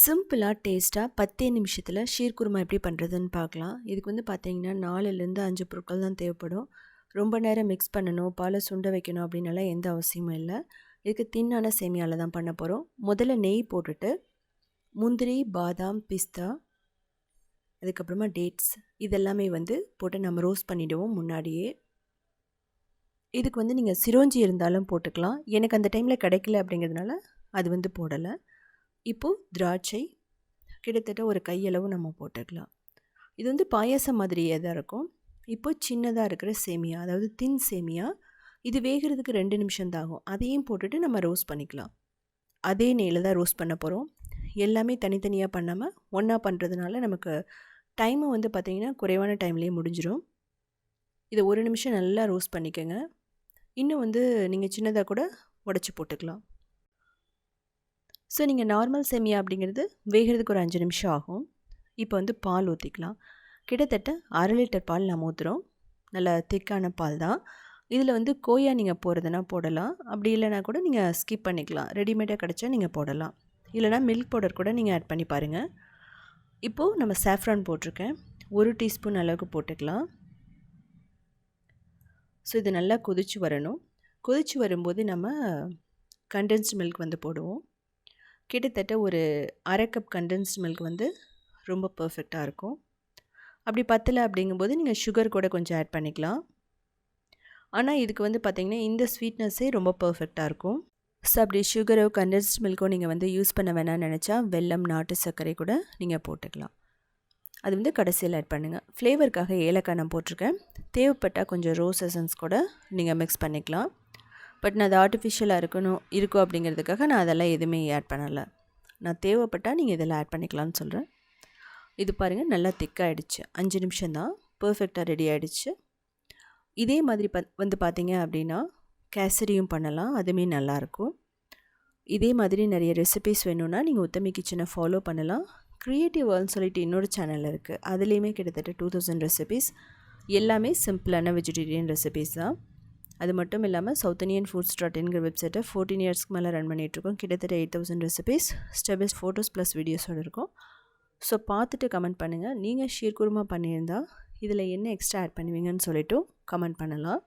சிம்பிளாக டேஸ்ட்டாக பத்தே நிமிஷத்தில் ஷீர்குருமா எப்படி பண்ணுறதுன்னு பார்க்கலாம். இதுக்கு வந்து பார்த்தீங்கன்னா நாலுலேருந்து அஞ்சு பொருட்கள் தான் தேவைப்படும். ரொம்ப நேரம் மிக்ஸ் பண்ணணும் பாலை சுண்ட வைக்கணும் அப்படின்னலாம் எந்த அவசியமும் இல்லை. இதுக்கு தின்னான சேமியாவில் தான் பண்ண போகிறோம் முதல்ல நெய் போட்டுட்டு முந்திரி பாதாம் பிஸ்தா அதுக்கப்புறமா டேட்ஸ் இதெல்லாமே வந்து போட்டு நம்ம ரோஸ்ட் பண்ணிவிடுவோம் முன்னாடியே. இதுக்கு வந்து நீங்கள் சிரோஞ்சி இருந்தாலும் போட்டுக்கலாம். எனக்கு அந்த டைமில் கிடைக்கல அப்படிங்கிறதுனால அது வந்து போடலை. இப்போது திராட்சை கிட்டத்தட்ட ஒரு கையளவு நம்ம போட்டுக்கலாம். இது வந்து பாயாசம் மாதிரியே தான் இருக்கும். இப்போ சின்னதாக இருக்கிற சேமியா அதாவது தின் சேமியா இது வேகிறதுக்கு ரெண்டு நிமிஷம் தான் ஆகும். அதையும் போட்டுட்டு நம்ம ரோஸ்ட் பண்ணிக்கலாம். அதே நெய்யில் தான் ரோஸ்ட் பண்ண போகிறோம் எல்லாமே தனித்தனியாக பண்ணாமல் ஒன்றா பண்ணுறதுனால நமக்கு டைமை வந்து பார்த்திங்கன்னா குறைவான டைம்லேயே முடிஞ்சிடும் இதை ஒரு நிமிஷம் நல்லா ரோஸ்ட் பண்ணிக்கோங்க. இன்னும் வந்து நீங்கள் சின்னதாக கூட உடச்சி போட்டுக்கலாம். ஸோ நீங்கள் நார்மல் சேமியா அப்படிங்கிறது வேகிறதுக்கு ஒரு அஞ்சு நிமிஷம் ஆகும். இப்போ வந்து பால் ஊற்றிக்கலாம் கிட்டத்தட்ட அரை லிட்டர் பால் நம்ம ஊற்றுறோம் நல்ல திக்கான பால் தான். இதில் வந்து கோயா நீங்கள் போகிறதுனா போடலாம். அப்படி இல்லைனா கூட நீங்கள் ஸ்கிப் பண்ணிக்கலாம். ரெடிமேடாக கிடச்சா நீங்கள் போடலாம். இல்லைனா மில்க் பவுடர் கூட நீங்கள் ஆட் பண்ணி பாருங்கள் இப்போது நம்ம சாஃப்ரான் போட்டிருக்கேன். ஒரு டீஸ்பூன் அளவுக்கு போட்டுக்கலாம். ஸோ இது நல்லா கொதிச்சு வரணும். கொதிச்சு வரும்போது நம்ம கண்டென்ஸ்ட் மில்க் வந்து போடுவோம். கிட்டத்தட்ட ஒரு அரை கப் கண்டென்ஸ்ட் மில்க் வந்து ரொம்ப பர்ஃபெக்டாக இருக்கும். அப்படி பத்தலை அப்படிங்கும்போது நீங்கள் சுகர் கூட கொஞ்சம் ஆட் பண்ணிக்கலாம். ஆனால் இதுக்கு வந்து பார்த்திங்கன்னா இந்த ஸ்வீட்னஸ்ஸே ரொம்ப பர்ஃபெக்டாக இருக்கும். ஸோ அப்படி சுகரோ கண்டென்ஸ்ட் மில்க்கோ நீங்கள் வந்து யூஸ் பண்ண வேணாம்னு நினச்சா வெல்லம் நாட்டு சர்க்கரை கூட நீங்கள் போட்டுக்கலாம். அது வந்து கடைசியில் ஆட் பண்ணுங்கள் ஃப்ளேவருக்காக ஏலக்காய் நான் போட்டிருக்கேன். தேவைப்பட்டால் கொஞ்சம் ரோஸ் எசன்ஸ் கூட நீங்கள் மிக்ஸ் பண்ணிக்கலாம். பட் நான் அது ஆர்டிஃபிஷியலாக இருக்கணும் இருக்கும் அப்படிங்கிறதுக்காக நான் அதெல்லாம் எதுவுமே ஆட் பண்ணலை. நான் தேவைப்பட்டால் நீங்கள் இதெல்லாம் ஆட் பண்ணிக்கலாம்னு சொல்கிறேன் இது பாருங்கள் நல்லா திக்காகிடுச்சு அஞ்சு நிமிஷம் தான். பர்ஃபெக்டாக ரெடி ஆகிடுச்சு இதே மாதிரி ப வந்து பார்த்தீங்க அப்படின்னா கேசரியும் பண்ணலாம். அதுவுமே நல்லாயிருக்கும் இதே மாதிரி நிறைய ரெசிபிஸ் வேணும்னா நீங்கள் உத்தமி கிச்சனை ஃபாலோ பண்ணலாம். க்ரியேட்டிவ் வேர்ல்னு சொல்லிட்டு இன்னொரு சேனல் இருக்குது அதுலேயுமே கிட்டத்தட்ட டூ தௌசண்ட் ரெசிபீஸ் எல்லாமே சிம்பிளான வெஜிடேரியன் ரெசிபீஸ் தான். அது மட்டும் இல்லாமல் சவுத் இண்டியன் ஃபுட்ஸ் டாட் என்கிற வெப்சைட்டை ஃபோர்டீன் இயர்ஸ்க்கு மேலே ரன் பண்ணிகிட்ருக்கோம் கிட்டத்தட்ட eight thousand recipes steps photos plus வீடியோஸோடு இருக்கும். ஸோ பார்த்துட்டு கமெண்ட் பண்ணுங்கள் நீங்கள் ஷீர்குருமா பண்ணியிருந்தால் இதில் என்ன எக்ஸ்ட்ரா ஆட் பண்ணுவீங்கன்னு சொல்லிவிட்டு கமெண்ட் பண்ணலாம்.